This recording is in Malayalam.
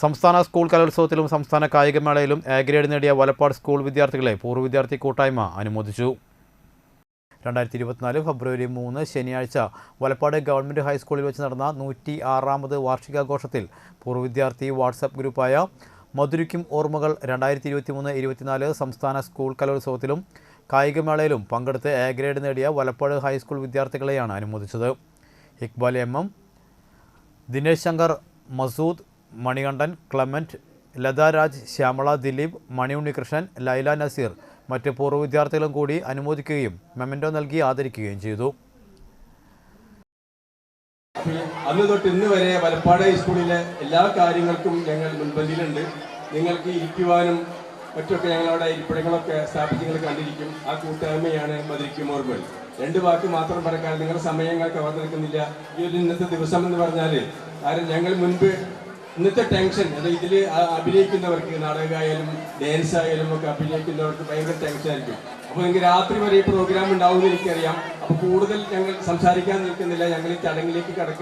സംസ്ഥാന സ്കൂൾ കലോത്സവത്തിലും സംസ്ഥാന കായികമേളയിലും എ ഗ്രേഡ് നേടിയ വലപ്പാട് സ്കൂൾ വിദ്യാർത്ഥികളെ പൂർവ വിദ്യാർത്ഥി കൂട്ടായ്മ അനുമോദിച്ചു. രണ്ടായിരത്തി ഇരുപത്തിനാല് ഫെബ്രുവരി മൂന്ന് ശനിയാഴ്ച വലപ്പാട് ഗവൺമെന്റ് ഹൈസ്കൂളിൽ വെച്ച് നടന്ന നൂറ്റി ആറാമത് വാർഷികാഘോഷത്തിൽ പൂർവ വിദ്യാർത്ഥി വാട്സപ്പ് ഗ്രൂപ്പായ മധുരിക്കും ഓർമ്മകൾ രണ്ടായിരത്തി ഇരുപത്തി മൂന്ന് ഇരുപത്തിനാല് സംസ്ഥാന സ്കൂൾ കലോത്സവത്തിലും കായികമേളയിലും പങ്കെടുത്ത് എ ഗ്രേഡ് നേടിയ വലപ്പാട് ഹൈസ്കൂൾ വിദ്യാർത്ഥികളെയാണ് അനുമോദിച്ചത്. Iqbal M. M. Dinesh Shankar Masood Manikandan Clement Latharaj Shyamala Dileep Mani Unnikrishnan Laila Nazeer മറ്റ് പൂർവ വിദ്യാർത്ഥികളും കൂടി അനുമോദിക്കുകയും മെമന്റോ നൽകി ആദരിക്കുകയും ചെയ്തു. അന്ന് തൊട്ട് ഇന്ന് വരെ വലപ്പാട് സ്കൂളിലെ എല്ലാ കാര്യങ്ങൾക്കും ഞങ്ങൾ മുൻപന്തിയിലുണ്ട്. നിങ്ങൾക്ക് ഇരിക്കുവാനും മറ്റൊക്കെ ഞങ്ങളവിടെ ഇരിപ്പിടങ്ങളൊക്കെ സ്ഥാപിച്ച് നിങ്ങൾ കണ്ടിരിക്കും. ആ കൂട്ടായ്മയാണ് മധുരിക്കും ഓർമ്മകൾ. രണ്ട് വാക്ക് മാത്രം പറയാൻ നിങ്ങളുടെ സമയങ്ങൾ കവർന്നെടുക്കുന്നില്ല. ഈ ഒരു ഇന്നത്തെ ദിവസം എന്ന് പറഞ്ഞാൽ കാരണം ഞങ്ങൾ മുൻപ് ഇന്നത്തെ ടെൻഷൻ അത് ഇതിൽ അഭിനയിക്കുന്നവർക്ക് നാടകമായാലും ഡാൻസ് ആയാലും ഒക്കെ അഭിനയിക്കുന്നവർക്ക് ഭയങ്കര ടെൻഷൻ ആയിരിക്കും. അപ്പോൾ എനിക്ക് രാത്രി വരെ ഈ പ്രോഗ്രാം ഉണ്ടാവുമെന്ന് എനിക്കറിയാം. അപ്പോൾ കൂടുതൽ ഞങ്ങൾ സംസാരിക്കാൻ നിൽക്കുന്നില്ല. ഞങ്ങൾ ഈ ചടങ്ങിലേക്ക് കടക്കുക